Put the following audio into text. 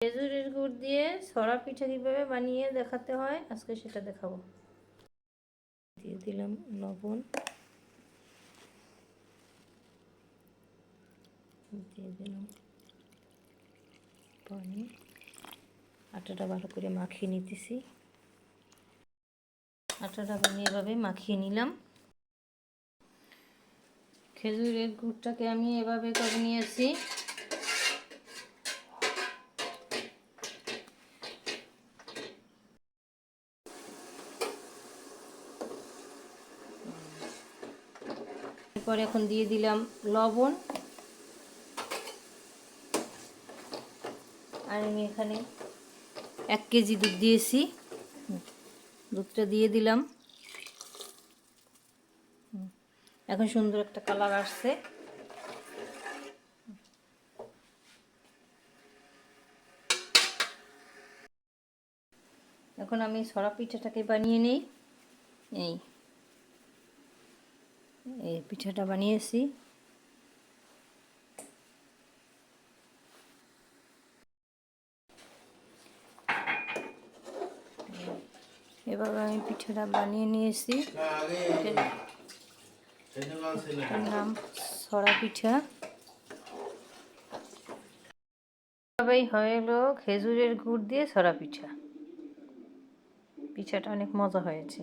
খেজুরের গুড় দিয়ে সরা পিঠা কীভাবে বানিয়ে দেখাতে হয়, আজকে সেটা দেখাবো। দিয়ে দিলাম লবণ। দিয়ে দিলাম পানি। আটাটা ভালো করে মাখিয়ে নিতেছি। আটাটা আমি এভাবে মাখিয়ে নিলাম। খেজুরের গুড়টাকে আমি এভাবে করে নিয়েছি। এরপর এখন দিয়ে দিলাম লবণ। আর আমি এখানে এক কেজি দুধ দিয়েছি। দুধটা দিয়ে দিলাম। এখন সুন্দর একটা কালার আসছে। এখন আমি সরা পিঠাটাকে বানিয়ে নিই। এই। এই পিঠাটা বানিয়েছি। এভাবে আমি পিঠাটা বানিয়ে নিয়েছি। নাম সরা পিঠা। এভাবেই হলো খেজুরের গুড় দিয়ে সরা পিঠা। পিঠাটা অনেক মজা হয়েছে।